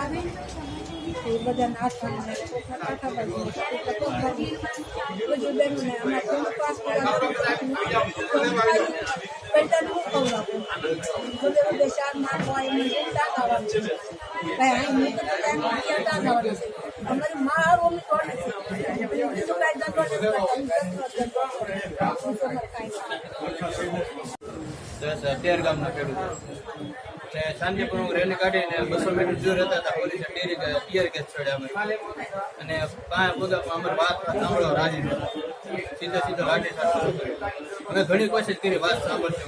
એ બધા નાસ્તાનું ને કોકને કાંઠા બાજુ ને કોકને કોક બાજુ. બધું બેનું ને અમારે થોડું પાસ કરવા પેટાનું હું ખવડાવું. બધે બધે શાક નાખવા એમને શું શાક આવવાનું છે. કાંઈ અહીં મેં તો કાંઈ ક્યાં શાક આવવાનું છે. અમારી મા હારું અમે તોડે છે. બીજું કાંઈ ધંધો નથી કરતા. અમે ધંધો જ ધંધો. બીજું અમારે કાંઈ નથી. દસ અગિયાર ગામના ખેડૂતો ને શાંતિપૂર્વક રેલી કાઢીને બસો મીટર દૂર હતા હતા. પોલીસે ડેરી ટીયર ગેસ છોડ્યા અને પાંચ બધા અમારે વાત સાંભળો રાજી સીધો સીધો લાઠી શરૂ કર્યો. અમે ઘણી કોશિશ કરી, વાત સાંભળશે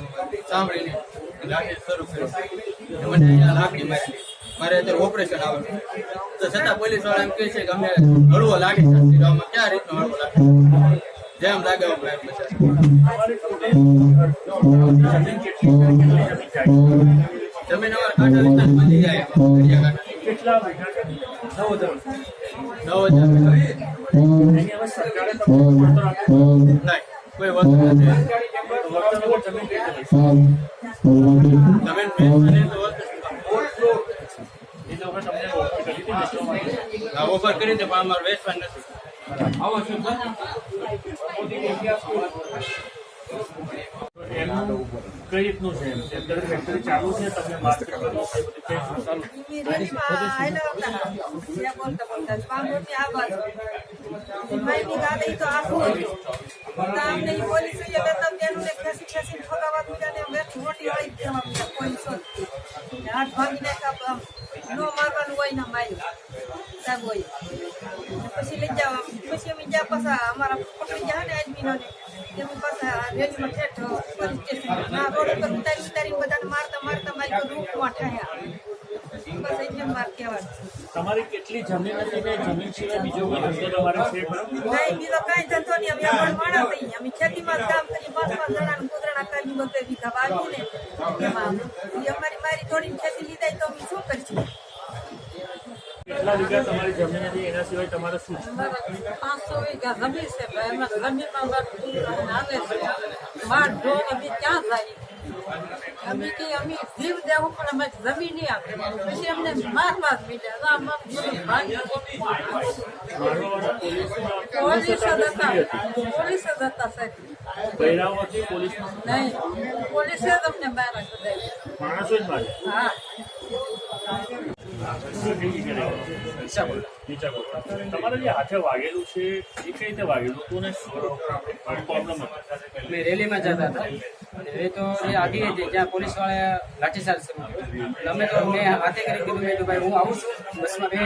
સાંભળીને લાઠી શરૂ કરી મને અહીંયા લાકડી મારી મારે અત્યારે ઓપરેશન આવે તો છતાં પોલીસવાળા એમ કહે છે કે અમે હળવો લાઠી સાથે અમે ક્યાં રીતનો હળવો લાઠી જેમ લાગે એમ લાગે પછી જમીન અમારા કાંઠા વિસ્તાર જાય કેટલા નવ હજાર. નવ હજાર. સરકારે નહીં કોઈ વસ્તુ નથી. તમને ઓફર કરી વેચવા છે પણ અમારે વેચવાની નથી. આવો શું રીતનું છે. એમ? ફેક્ટરી ચાલુ છે, તમે માર્કેટ કરો ચાલુ? પછી લઈ જવા પછી અમે જ્યાં પાછા અમારા પકડી જાય ને એડમિનો ને એનું પાછા રેલીમાં ઠેઠ પોલીસ રોડ ઉપર ઉતારી ઉતારી બધાને મારતા મારતા મારી રૂપમાં ઠાયા. બસ એટલે માર કહેવાનું. તમારી કેટલી જમીન હતી ને જમીન સિવાય બીજો કોઈ ધંધો તમારે છે? નહીં બીજો કાંઈ ધંધો નહીં. અમે અભણ માણસ અમે ખેતીમાં કામ કરી પાંચ પાંચ જણાનું કૂતરાના કરી બધે વીઘા વાવ્યું ને એમાં અમારી મારી થોડી ખેતી લીધાય તો અમે શું કરીશું? કેટલા વીઘા તમારી જમીન હતી એના સિવાય તમારે શું છે? પાંચસો વીઘા જમીન છે ભાઈ એમાં જમીનમાં બધું હાલે છે. માર ઢોર અમે ક્યાં જાય અમે કે અમે જીવ દેવું પણ અમે જમીન નહીં આપે. પછી અમને મારવા જ મીડ્યા આમ આમ બધું ભાગ્યું. મારવાવાળા પોલીસમાં પોલીસ જ પોલીસ હતા. હતી પોલીસ જ હતા સાહેબ. બૈરાઓ હતી પોલીસમાં? નહીં પોલીસે જ અમને મારા બધા માણસો જ મારે હા. તમારે જે હાથે વાગેલું છે, એ કઈ રીતે વાગેલું? હતું? ને પ્રોબ્લેમ રેલીમાં જતા હતા. એ તો એ આગી હતી જ્યાં પોલીસવાળા લાઠીચાર્જ કર્યો અમે તો મેં હાથે કરી દીધું મેં ભાઈ, હું આવું છું, બસમાં બે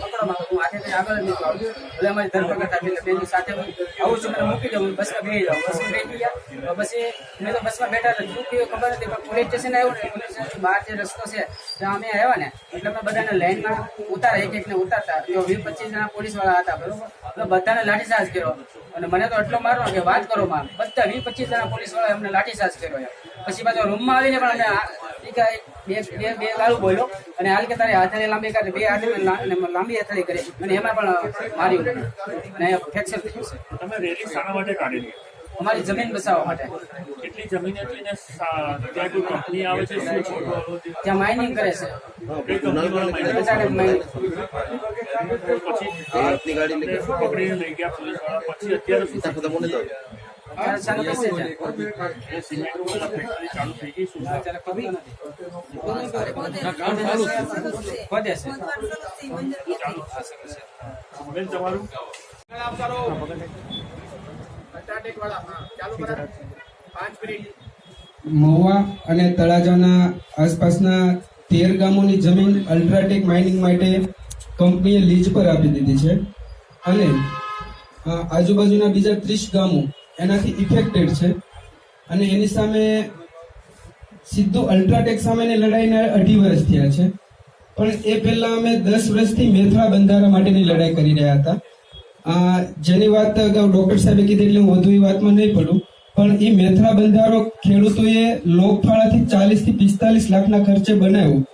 પકડો હું હાથે કરી આગળ નહીં આવું. એટલે અમારી ધરપકડ થતી બેની સાથે આવું છું, મને મૂકી દઉં બસમાં બે જાઉં. બસમાં બેસી ગયા પછી મેં તો બસમાં બેઠા હતા, શું થયું ખબર નથી, પણ પોલીસ સ્ટેશન આવ્યું ને, પોલીસ સ્ટેશન બહાર જે રસ્તો છે, ત્યાં અમે આવ્યા ને, એટલે અમે બધાને લાઈનમાં ઉતારા એક એકને ઉતારતા. જો વીસ પચીસ જણા પોલીસવાળા હતા, બરોબર? એટલે બધાને લાઠીચાર્જ કર્યો. અને મને તો એટલો મારો કે વાત કરો માં બધા વીસ પચીસ જણા પોલીસવાળા એમને લાઠીચાર્જ કર્યો એમ. પછી પાછો રૂમમાં આવીને પણ અમે આ- ઈ કે બે બે બે ગાળું બોલ્યો. અને હાલ કે તારે હાથે લાંબી કાઢે. બે હાથે લાંબી હથેળી કરી. અને એમાં પણ માર્યું. અને ફ્રેક્ચર થયું છે. તમે રેલી શાના માટે કાઢેલી? અમારી જમીન બચાવવા માટે. કેટલી જમીન હતી ને ત્યાં કોઈ કંપની આવે છે? શું છે? ત્યાં માઇનિંગ કરે છે. પછી પકડીને લઈ ગયા પોલીસવાળા પછી અત્યારે મહુવા અને તળાજાના આસપાસના તેર ગામોની જમીન અલ્ટ્રાટેક માઇનિંગ માટે કંપનીએ લીઝ પર આપી દીધી છે. અને આજુબાજુના બીજા ત્રીસ ગામો એનાથી ઇફેક્ટેડ છે. અને એની સામે સીધું અલ્ટ્રાટેક સામેની લડાઈને અઢી વર્ષ થયા છે. પણ એ પહેલા અમે દસ વર્ષથી મેથરા બંધારા માટેની લડાઈ કરી રહ્યા હતા. જેની વાત અગાઉ ડોક્ટર સાહેબે કીધી એટલે હું વધુ એ વાતમાં નહીં પડું. પણ એ મેથરા બંધારો ખેડૂતોએ લોકફાળાથી ચાલીસથી પિસ્તાલીસ લાખના ખર્ચે બનાવ્યું.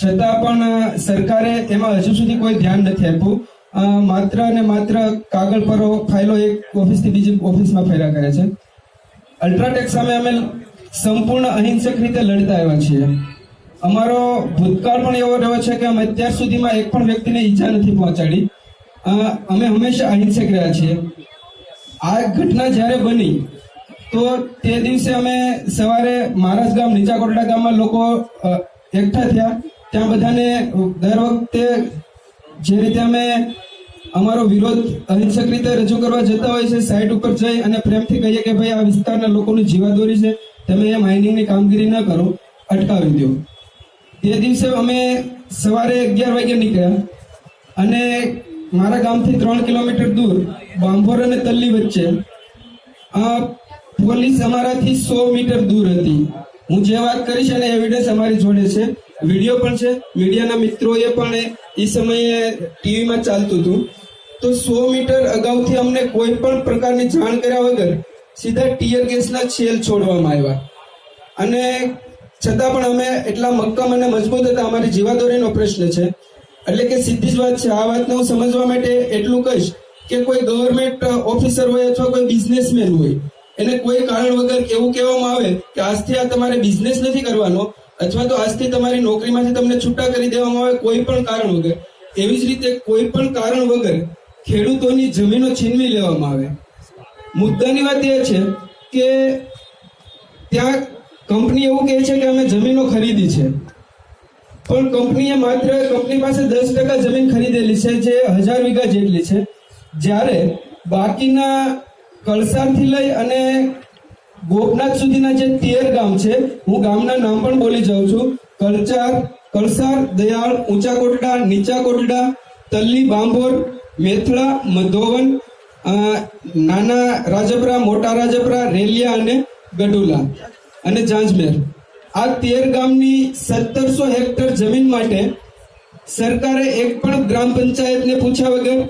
છતાં પણ સરકારે એમાં હજુ સુધી કોઈ ધ્યાન નથી આપ્યું. માત્ર અને માત્ર કાગળ પર ફાઇલો એક ઓફિસથી બીજી ઓફિસમાં ફેરા કરે છે. અલ્ટ્રાટેક સામે અમે સંપૂર્ણ અહિંસક રીતે લડતા આવ્યા છીએ. અમારો ભૂતકાળ પણ એવો રહ્યો છે કે અમે અત્યાર સુધીમાં એક પણ વ્યક્તિને ઈજા નથી પહોંચાડી. અમે હંમેશા અહિંસક રહ્યા છીએ. આ ઘટના જ્યારે બની, તો તે દિવસે અમે સવારે મહારાજ ગામ નીચા કોટડા ગામમાં લોકો એકઠા થયા. ત્યાં બધાને દર વખતે જે રીતે અમે અમારો વિરોધ અહિંસક રીતે રજૂ કરવા જતા હોય છે સાઇટ ઉપર જઈ અને પ્રેમથી કહીએ કે ભાઈ, આ વિસ્તારના લોકોની જીવાદોરી છે, તમે એ માઇનિંગની કામગીરી ન કરો, અટકાવી દો. તે દિવસે અમે સવારે અગિયાર વાગે નીકળ્યા અને મારા ગામથી ત્રણ કિલોમીટર દૂર, બાંભોર અને તલ્લી વચ્ચે, આ પોલીસ અમારાથી સો મીટર દૂર હતી. હું જે વાત કરીશ અને એવિડન્સ અમારી જોડે છે. વીડિયો પણ છે. મીડિયાના મિત્રોએ પણ એ- સમયે ટીવીમાં ચાલતું હતું. તો સો મીટર અગાઉથી અમને કોઈ પણ પ્રકારની જાણ કર્યા વગર સીધા ટીયર ગેસના છેલ છોડવામાં આવ્યા. અને છતાં પણ અમે એટલા મક્કમ અને મજબૂત હતા, અમારી જીવાદોરીનો પ્રશ્ન છે. એટલે કે સીધી જ વાત છે, આ વાતને હું સમજવા માટે એટલું કહીશ કે કોઈ ગવર્મેન્ટ ઓફિસર હોય અથવા કોઈ બિઝનેસમેન હોય, એને કોઈ કારણ વગર એવું કહેવામાં આવે કે આજથી આ તમારે બિઝનેસ નથી કરવાનો અથવા તો આજથી તમારી નોકરીમાંથી તમને છૂટા કરી દેવામાં આવે, કોઈ પણ કારણ વગર. એવી જ રીતે કોઈ પણ કારણ વગર ખેડૂતોની જમીનો છીનવી લેવામાં આવે. મુદ્દાની વાત એ છે કે ત્યાં કંપની એવું કહે છે કે અમે જમીનો ખરીદી છે. પણ કંપનીએ માત્ર કંપની પાસે દસ ટકા જમીન ખરીદેલી છે, જે હજાર વીઘા જેટલી છે. જ્યારે બાકીના કળસારથી લઈ અને ગોપનાથ સુધીના જે તેર ગામ છે, હું ગામના નામ પણ બોલી જાઉં છું. કળચાર કરસાર, દયાળ, ઊંચા કોટડા, નીચા કોટડા, તલ્લી, બાંભોર મેથળા મધોવન નાના રાજપરા, મોટા રાજપરા, રેલિયા અને ગડુલા અને ઝાંઝમેર આ તેર ગામની સત્તરસો હેક્ટર જમીન માટે સરકારે એક પણ ગ્રામ પંચાયતને પૂછ્યા વગર,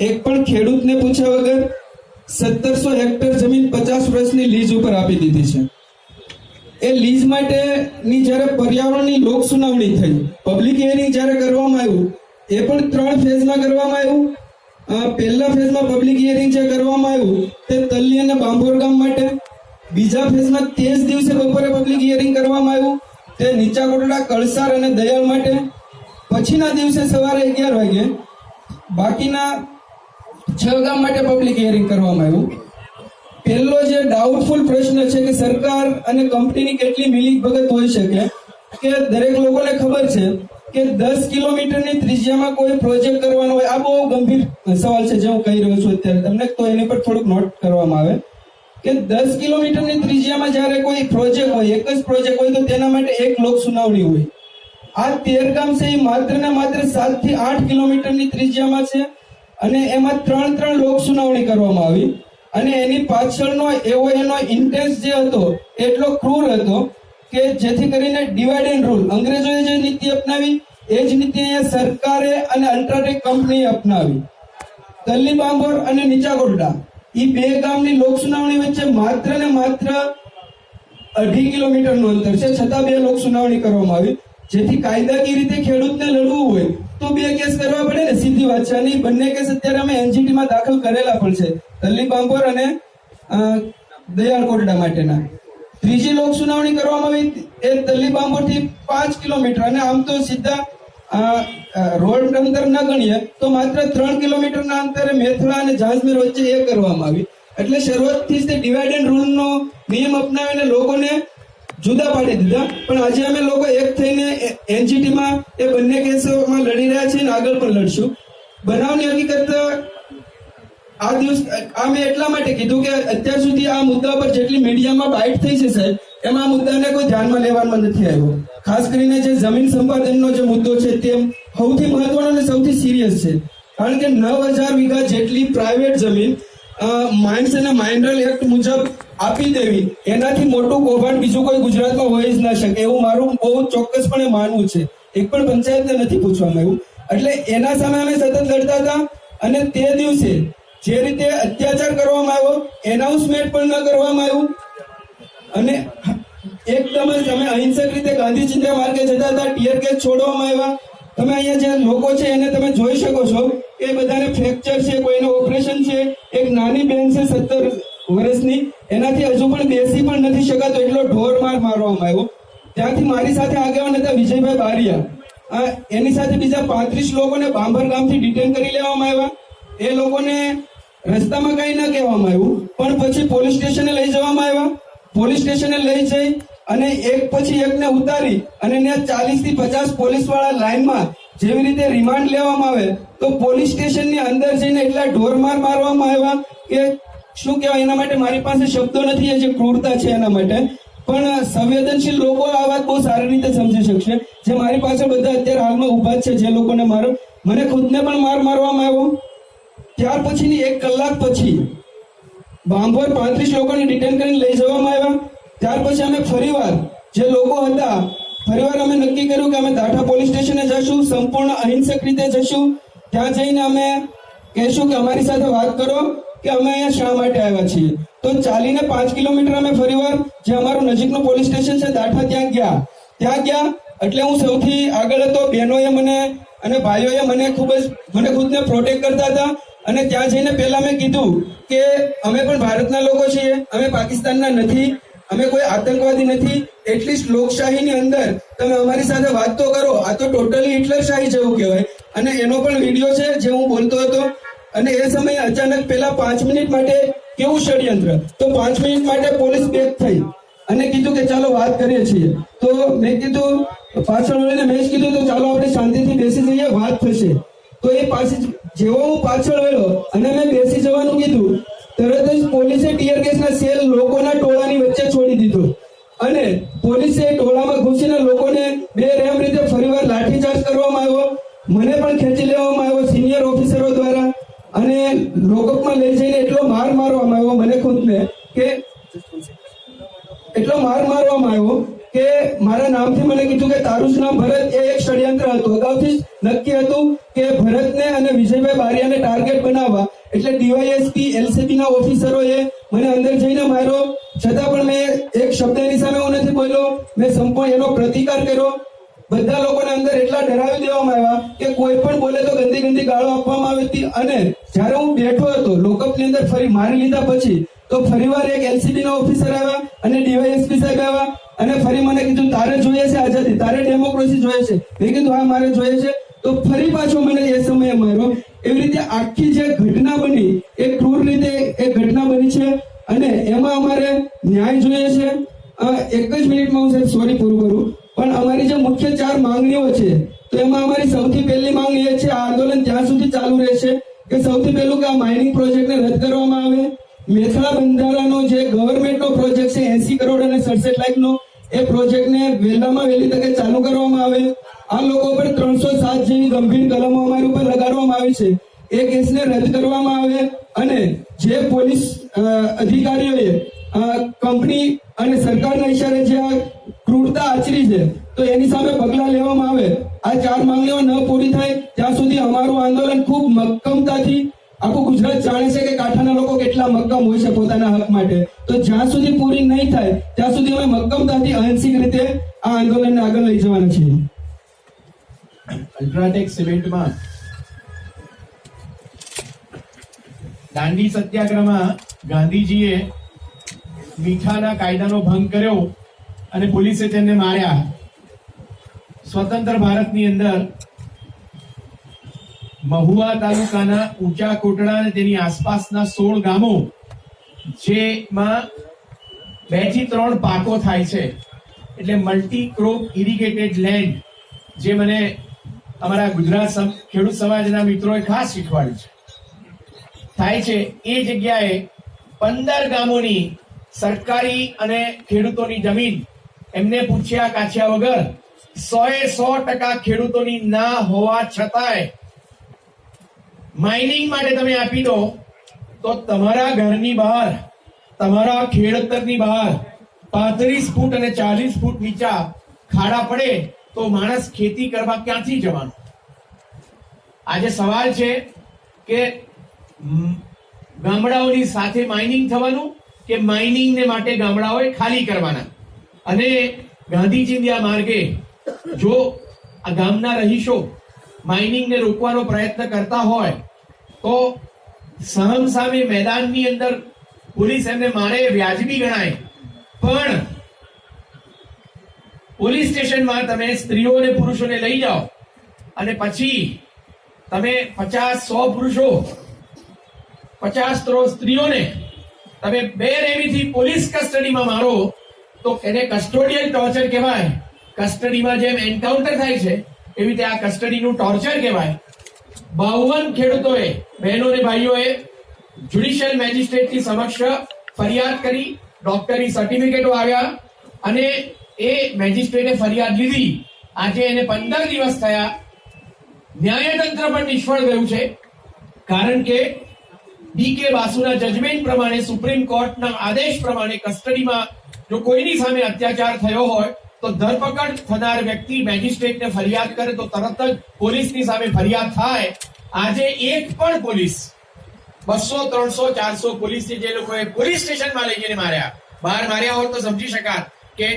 એક પણ ખેડૂતને પૂછ્યા વગર સત્તરસો હેક્ટર જમીન પચાસ વર્ષની લીઝ ઉપર આપી દીધી છે. એ લીઝ માટેની જ્યારે પર્યાવરણની લોક સુનાવણી થઈ, પબ્લિક હિયરિંગ જ્યારે કરવામાં આવ્યું, એ પણ ત્રણ ફેઝમાં કરવામાં આવ્યું. પહેલા ફેઝમાં પબ્લિક હિયરિંગ જે કરવામાં આવ્યું, તે તલ્લી અને બાંભોર ગામ માટે. બીજા ફેઝમાં તે જ દિવસે બપોરે પબ્લિક હિયરિંગ કરવામાં આવ્યું, તે નીચા કોટડા કળસાર અને દયાળ માટે. પછીના દિવસે સવારે અગિયાર વાગે બાકીના છ ગામ માટે પબ્લિક હિયરિંગ કરવામાં આવ્યું. પહેલો જે ડાઉટફુલ પ્રશ્ન છે કે સરકાર અને કંપનીની કેટલી મિલી ભગત હોઈ શકે, કે દરેક લોકોને ખબર છે કે દસ કિલોમીટરની ત્રિજ્યામાં કોઈ પ્રોજેક્ટ કરવાનો હોય, આ બહુ ગંભીર સવાલ છે જે હું કહી રહ્યો છું અત્યારે. તમને તો એની પર થોડુંક નોટ કરવામાં આવે. કે દસ કિલોમીટરની ત્રિજ્યામાં જ્યારે કોઈ પ્રોજેક્ટ હોય, એક જ પ્રોજેક્ટ હોય, તો તેના માટે એક લોક સુનાવણી હોય. આ તેર ગામ છે એ માત્ર ને માત્ર સાતથી આઠ કિલોમીટરની ત્રિજ્યામાં છે. અને એમાં ત્રણ ત્રણ લોક સુનાવણી કરવામાં આવી. અને એની પાછળનો એવો એનો ઇન્ટેન્સ જે હતો, એટલો ક્રૂર હતો કે જેથી કરીને ડિવાઇડ એન્ડ રૂલ અંગ્રેજોએ જે નીતિ અપનાવી, એ જ નીતિ અહીંયા સરકારે અને અલ્ટ્રાટેક કંપનીએ અપનાવી. તલ્લી બાંભોર અને નીચા કોટડા એ બે ગામની લોક સુનાવણી વચ્ચે માત્ર ને માત્ર અઢી કિલોમીટરનું અંતર છે. છતાં બે લોક સુનાવણી કરવામાં આવી. જેથી કાયદાકીય રીતે ખેડૂતને લડવું હોય તો બે કેસ કરવા પડે ને, સીધી વાત છે. અને બંને કેસ અત્યારે અમે એનજીટી માં દાખલ કરેલા પણ છે. તલ્લી બાંભોર અને દયાળ કોટડા માટેના. ત્રીજી લોક સુનાવણી કરવામાં આવી એ તલ્લી બાંભોરથી પાંચ કિલોમીટર અને આમ તો સીધા રોડ અંતર ન ગણીએ, તો માત્ર ત્રણ કિલોમીટરના અંતરે મેથળા અને ઝાંઝમેર વચ્ચે એ કરવામાં આવી. એટલે શરૂઆતથી જ તે ડિવાઇડ એન્ડ રૂલનો નિયમ અપનાવીને લોકોને જુદા પાડી દીધા. પણ આજે અમે લોકો એક થઈને એનજીટીમાં, એ બંને કેસોમાં લડી રહ્યા છીએ અને આગળ પણ લડશું. બનાવની હકીકત, આ દિવસ, આ મેં એટલા માટે કીધું કે અત્યાર સુધી આ મુદ્દા પર જેટલી મીડિયામાં બાઇટ થઈ છે સાહેબ, એમાં આ મુદ્દાને કોઈ ધ્યાનમાં લેવામાં નથી આવ્યો. ખાસ કરીને જે જમીન સંપાદનનો જે મુદ્દો છે તે સૌથી મહત્વનો અને સૌથી સિરિયસ છે. કારણ કે નવ હજાર વીઘા જેટલી પ્રાઇવેટ જમીન માઇન્સ અને માઇનરલ એક્ટ મુજબ આપી દેવી. એનાથી મોટું કૌભાંડ બીજું કોઈ ગુજરાતમાં હોઈ જ ના શકે. એવું મારું બહુ ચોક્કસપણે માનવું છે. એક પણ પંચાયતને નથી પૂછવામાં આવ્યું. એટલે એના સામે અમે સતત લડતા હતા અને તે દિવસે જે રીતે અત્યાચાર કરવામાં આવ્યો એનાઉન્સમેન્ટ પણ ન કરવામાં આવ્યું. અને એકદમ જ તમે અહિંસક રીતે ગાંધી માર્ગે જતા હતા. ટીયર ગેસ છોડવામાં આવ્યા. તમે અહીંયા જે લોકો છે એને તમે જોઈ શકો છો. કે બધાને ફ્રેક્ચર છે, કોઈને ઓપરેશન છે. એક નાની બેન છે, સત્તર વર્ષની એનાથી હજુ પણ બેસી પણ નથી શકાતો એટલો ઢોર માર મારવામાં આવ્યો. ત્યાંથી મારી સાથે આગેવાન હતા વિજયભાઈ બારિયા. એની સાથે બીજા પાંત્રીસ લોકોને બાંભર ગામથી ડિટેન કરી લેવામાં આવ્યા. એ લોકોને રસ્તામાં કઈ ન કહેવામાં આવ્યું, પણ પછી પોલીસ સ્ટેશને લઈ જવામાં આવ્યા. પોલીસ સ્ટેશને લઈ જઈ અને એક પછી એકને ઉતારી અને ત્યાં ચાલીસથી પચાસ પોલીસવાળા લાઈનમાં જેવી રીતે રિમાન્ડ લેવામાં આવે, તો પોલીસ સ્ટેશનની અંદર જઈને એટલા ઢોરમાર મારવામાં આવ્યા કે શું કહેવાય? એના માટે મારી પાસે શબ્દો નથી જે ક્રૂરતા છે એના માટે. પણ સંવેદનશીલ લોકો આ વાત બહુ સારી રીતે સમજી શકશે. જે મારી પાસે બધા અત્યારે હાલમાં ઊભા છે, જે લોકોને મારો, મને ખુદને પણ માર મારવામાં આવ્યો. ત્યાર પછીની એક કલાક પછી બાંભોર પાંત્રીસ લોકોને ડિટેન કરીને લઈ જવામાં આવ્યા. ત્યાર પછી અમે ફરીવાર જે લોકો હતા, ફરીવાર અમે નક્કી કર્યું કે અમે દાઠા પોલીસ સ્ટેશને જશું સંપૂર્ણ અહિંસક રીતે જશું ત્યાં જઈને અમે કહેશું કે અમારી સાથે વાત કરો. કે અમે અહીંયા શા માટે આવ્યા છીએ? તો ચાલીને પાંચ કિલોમીટર અમે ફરીવાર જે અમારું નજીકનું પોલીસ સ્ટેશન છે દાઠા ત્યાં ગયા. ત્યાં ગયા, એટલે હું સૌથી આગળ હતો. બહેનોએ મને અને ભાઈઓએ મને ખૂબ જ, મને ખુદને પ્રોટેક્ટ કરતા હતા. અને ત્યાં જઈને પહેલા મેં કીધું કે અમે પણ ભારતના લોકો છીએ, અમે પાકિસ્તાનના નથી, અમે કોઈ આતંકવાદી નથી. એટલીસ્ટ લોકશાહીની અંદર તમે અમારી સાથે વાત તો કરો. આ તો ટોટલી હિટલરશાહી જેવું કહેવાય. અને એનો પણ વીડિયો છે, જે હું બોલતો હતો. અને એ સમયે અચાનક પેલા પાંચ મિનિટ માટે કેવું ષડયંત્ર? તો પાંચ મિનિટ માટે પોલીસ બેક થઈ. અને કીધું કે ચાલો વાત કરીએ છીએ. તો મેં કીધું, પાછળ વળીને મેં કીધું તો ચાલો આપણે શાંતિથી બેસી જઈએ, વાત થશે. તો એ પાછી જેવો હું પાછળ વળ્યો અને મેં બેસી જવાનું કીધું, તરત જ પોલીસે ટીયર ગેસના સેલ લોકોના ટોળાની વચ્ચે છોડી દીધો. અને પોલીસે ટોળામાં ઘૂસીને લોકોને બે રેમ રીતે ફરીવાર લાઠીચાર્જ કરવામાં આવ્યો. મને પણ ખેંચી લેવામાં આવ્યો સિનિયર ઓફિસરો દ્વારા. અને લોકઅપમાં લઈ જઈને એટલો માર મારવામાં આવ્યો મને ખુદને કે એટલો માર મારવામાં આવ્યો કે મારા નામથી મને કીધું કે તારું જ નામ ભરત એ એક ષડયંત્ર હતું. અગાઉથી નક્કી હતું કે ભરતને અને વિજયભાઈ બારિયાને ટાર્ગેટ બનાવવા. એટલે ડીવાયએસપી એલસીબી ના ઓફિસરોએ મને અંદર જઈને માર્યો. છતાં પણ મેં એક શબ્દ એની સામે હું નથી બોલ્યો. મેં સંપૂર્ણ એનો પ્રતિકાર કર્યો. બધા લોકોને અંદર એટલા ડરાવી દેવામાં આવ્યા કે કોઈ પણ બોલે તો ગંદી ગંદી ગાળો આપવામાં આવી હતી. અને જ્યારે હું બેઠો હતો, લોકઅપની અંદર ફરી મારી લીધા પછી, તો ફરીવાર એક એલસીબી ના ઓફિસર આવ્યા અને ડીવાયએસપી સાહેબ આવ્યા અને ફરી મને કીધું, તારે જોઈએ છે આઝાદી, તારે ડેમોક્રેસી જોઈએ છે. મેં કીધું, હા, મારે જોઈએ છે. તો ફરી પાછો મને એ સમયે માર્યો એવી રીતે આખી જે ઘટના બની, એ ક્રૂર રીતે એ ઘટના બની છે. અને એમાં અમારે ન્યાય જોઈએ છે. એક જ મિનિટમાં હું સાહેબ સોરી પૂરું કરું. પણ અમારી જે મુખ્ય ચાર માંગણીઓ છે, તો એમાં અમારી સૌથી પહેલી માંગણી એ છે, આ આંદોલન ત્યાં સુધી ચાલુ રહેશે. કે સૌથી પહેલું કે આ માઇનિંગ પ્રોજેક્ટને રદ કરવામાં આવે. મેથળા બંધારાનો જે ગવર્મેન્ટનો પ્રોજેક્ટ છે, એસી કરોડ અને સડસઠ લાખનો, એ પ્રોજેક્ટને વહેલામાં વહેલી તકે ચાલુ કરવામાં આવે. આ લોકો પર ત્રણસો સાત જેવી ગંભીર કલમો અમારી ઉપર લગાડવામાં આવી છે. એ કેસને રદ કરવામાં આવે અને જે પોલીસ અધિકારીઓએ કંપની અને સરકારના ઇશારે જે આ ક્રૂરતા આચરી છે, તો એની સામે પગલા લેવામાં આવે. આ ચાર માંગણીઓ ન પૂરી થાય, ત્યાં સુધી અમારું આંદોલન ખૂબ મક્કમતાથી આખું ગુજરાત જાણે છે કે કાંઠાના લોકો કેટલા મક્કમ હોય છે પોતાના હક માટે. તો જ્યાં સુધી પૂરી નહીં થાય, ત્યાં સુધી અમે મક્કમતાથી અહિંસક રીતે આ આંદોલનને આગળ લઈ જવાના છીએ. અલ્ટ્રાટેક સિમેન્ટમાં દાંડી સત્યાગ્રહમાં ગાંધીજીએ મીઠાના કાયદાનો ભંગ કર્યો. અને પોલીસે તેમને માર્યા. સ્વતંત્ર ભારતની અંદર મહુવા તાલુકાના ઊંચા કોટડા અને તેની આસપાસના સોળ ગામો, જેમાં બેથી ત્રણ પાકો થાય છે. એટલે મલ્ટી ક્રોપ ઇરિગેટેડ લેન્ડ જે મને અમારા ગુજરાત ખેડૂત સમાજના મિત્રોએ ખાસ શીખવાડ્યું છે. થાય છે એ જગ્યાએ પંદર ગામોની સરકારી અને ખેડૂતોની જમીન એમને પૂછ્યા કાછ્યા વગર સો સો ટકા ખેડૂતોની ના હોવા છતાંય માઇનિંગ માટે તમે આપી દો, તો તમારા ઘરની બહાર, તમારા ખેડતરની બહાર પાંત્રીસ ફૂટ અને ચાલીસ ફૂટ નીચા ખાડા પડે તો માણસ ખેતી કરવા ક્યાંથી જવાનું? આજે સવાલ છે કે ગામડાઓની સાથે માઇનિંગ થવાનું કે માઇનિંગને માટે ગામડાઓએ ખાલી કરવાના? અને ગાંધીજીની આ માર્ગે જો આ ગામના રહીશો માઇનિંગને રોકવાનો પ્રયત્ન કરતા હોય, તો સહમ સામે મેદાનની અંદર પોલીસ એમને મારે વ્યાજબી ગણાય. પણ પોલીસ સ્ટેશનમાં તમે સ્ત્રીઓ અને પુરુષોને લઈ જાઓ અને પછી તમે પચાસ સો પુરુષો, પચાસ સ્ત્રીઓને તમે બે રેમીથી પોલીસ કસ્ટડીમાં મારો તો એને કસ્ટોડિયલ ટોર્ચર કહેવાય. કસ્ટડીમાં જેમ એન્કાઉન્ટર થાય છે, એવી રીતે આ કસ્ટડીનું ટોર્ચર કહેવાય. બાવન ખેડૂતોએ, બહેનો અને ભાઈઓએ જ્યુડિશિયલ મેજિસ્ટ્રેટની સમક્ષ ફરિયાદ કરી ડોક્ટરી સર્ટિફિકેટો આવ્યા અને એ મેજિસ્ટ્રેટે ફરિયાદ લીધી. આજે એને પંદર દિવસ થયા. ન્યાયતંત્ર પણ નિષ્ફળ ગયું છે, કારણ કે ડી કે બાસુના જજમેન્ટ પ્રમાણે સુપ્રીમ કોર્ટના આદેશ પ્રમાણે કસ્ટડીમાં જો કોઈની સામે અત્યાચાર થયો હોય, તો ધરપકડ થનાર વ્યક્તિ મેજિસ્ટ્રેટને ફરિયાદ કરે તો તરત જ પોલીસની સામે ફરિયાદ થાય. આજે એક પણ પોલીસ, બસો, ત્રણસો, ચારસો પોલીસ જે લોકોએ પોલીસ સ્ટેશનમાં લઈ માર્યા. બહાર માર્યા હોત તો સમજી શકાત કે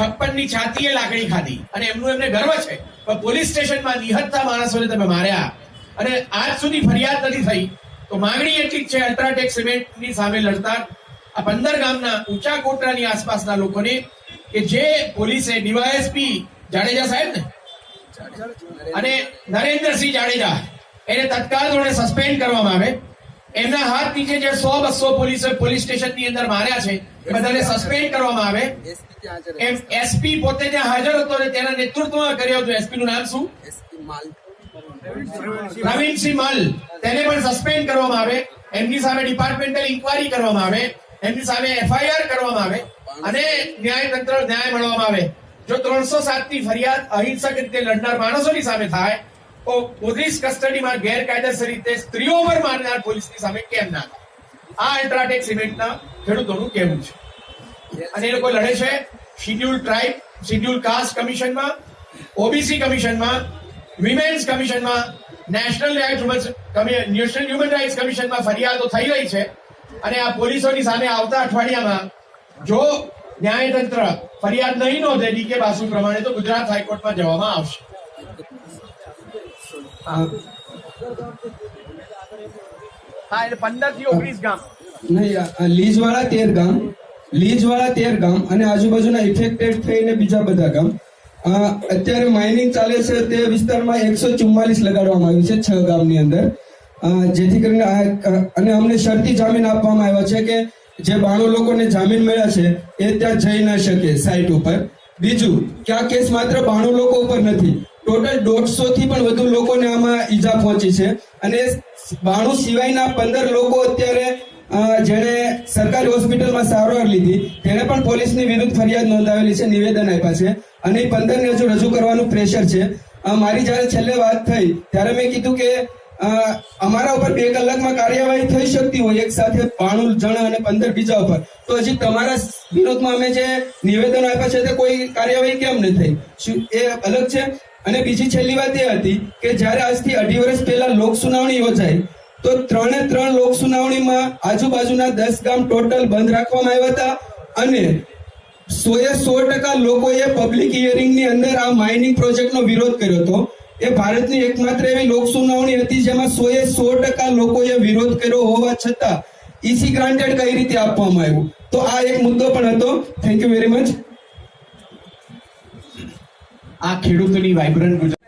છપ્પનની છાતીએ લાકડી ખાધી અને એમનું એમને ગર્વ છે. પણ પોલીસ સ્ટેશનમાં નિહત્તા માણસોને તમે માર્યા. અને આજ સુધી ફરિયાદ નથી થઈ. તો માંગણી એટલી જ છે, અલ્ટ્રાટેક સિમેન્ટની સામે લડતા આ પંદર ગામના ઊંચા કોટરાની આસપાસના લોકોને કે જે પોલીસે, ડીવાયએસપી જાડેજા સાહેબ ને? અને નરેન્દ્રસિંહ જાડેજા, એને તત્કાલ ધોરણે સસ્પેન્ડ કરવામાં આવે. એમના હાથ નીચે જે સો બસો પોલીસ પોલીસ સ્ટેશનની અંદર માર્યા છે બધાને સસ્પેન્ડ કરવામાં આવે. એમ એસપી પોતે ત્યાં હાજર હતો અને તેના નેતૃત્વમાં કર્યો હતો. એસપી નું નામ શું? પ્રવીણસિંહ મલ. તેને પણ સસ્પેન્ડ કરવામાં આવે. એમની સામે ડિપાર્ટમેન્ટલ ઇન્કવાયરી કરવામાં આવે. એમની સામે એફઆઈઆર કરવામાં આવે અને ન્યાયતંત્ર ન્યાય મળવામાં આવે. જો ત્રણસો સાતની ફરિયાદ અહિંસક રીતે લડનાર માણસોની સામે થાય, તો પોલીસ કસ્ટડીમાં ગેરકાયદેસર રીતે સ્ત્રીઓ પર મારનાર પોલીસની સામે કેમ ના થાય? આ અલ્ટ્રાટેક સિમેન્ટના ખેડૂતોનું કહેવું છે. અને એ લોકો લડે છે શિડ્યુલ ટ્રાઇબ, શિડ્યુલ કાસ્ટ કમિશનમાં, ઓબીસી કમિશનમાં, women's કમિશનમાં, national rights national human rights કમિશનમાં ફરિયાદો થઈ રહી છે. અને આ પોલીસોની સામે આવતા અઠવાડિયામાં જો ન્યાયતંત્ર ફરિયાદ નહીં નોંધે ડીકે બાસુ પ્રમાણે તો ગુજરાત હાઈકોર્ટમાં જવામાં આવશે. હા એટલે પંદરથી ઓગણીસ ગામ. નહીં આ લીજવાળા તેર ગામ લીજવાળા તેર ગામ અને આજુબાજુના ઇફેક્ટેડ થઈને બીજા બધા ગામ. અત્યારે માઇનિંગ ચાલે છે તે વિસ્તારમાં એકસો ચુમ્માલીસ લગાડવામાં આવ્યું છે છ ગામની અંદર. જેથી કરીને અને અમને શરતી જામીન આપવામાં આવ્યા છે કે જે બાણું લોકોને જામીન મળ્યા છે, એ ત્યાં જઈ ન શકે સાઇટ ઉપર. બીજું, કે આ કેસ માત્ર બાણું લોકો ઉપર નથી, ટોટલ દોઢસો થી પણ વધુ લોકોને આમાં ઈજા પહોંચી છે. અને બાણું સિવાયના પંદર લોકો અત્યારે જેણે સરકારી હોસ્પિટલમાં સારવાર લીધી, તેણે પણ પોલીસની વિરુદ્ધ ફરિયાદ નોંધાવેલી છે, નિવેદન આપ્યા છે. અને એ પંદરને હજુ રજૂ કરવાનું પ્રેશર છે. મારી જ્યારે છેલ્લે વાત થઈ, ત્યારે મેં કીધું કે અમારા ઉપર બે કલાકમાં કાર્યવાહી થઈ શકતી હોય, એક સાથે બાણું જણા અને પંદર બીજા ઉપર. તો હજી તમારા વિરોધમાં અમે જે નિવેદન આપ્યા છે તે કોઈ કાર્યવાહી કેમ નહીં થઈ? એ અલગ છે? અને બીજી છેલ્લી વાત એ હતી કે જ્યારે આજથી અઢી વર્ષ પહેલા લોક સુનાવણી યોજાઈ, તો ત્રણે ત્રણ લોક સુનાવણીમાં આજુબાજુના દસ ગામ ટોટલ બંધ રાખવામાં આવ્યા હતા અને સો એ સો ટકા લોકોએ પબ્લિક હિયરિંગની અંદર આ માઇનિંગ પ્રોજેક્ટનો વિરોધ કર્યો હતો. એ ભારતની એકમાત્ર એવી લોક સુનાવણી હતી જેમાં સો એ સો ટકા લોકોએ વિરોધ કર્યો હોવા છતાં ઈસી ગ્રાન્ટેડ કઈ રીતે આપવામાં આવ્યું? તો આ એક મુદ્દો પણ હતો. થેન્ક યુ વેરી મચ આ ખેડૂતોની વાઇબ્રન્ટ ગુજરાત.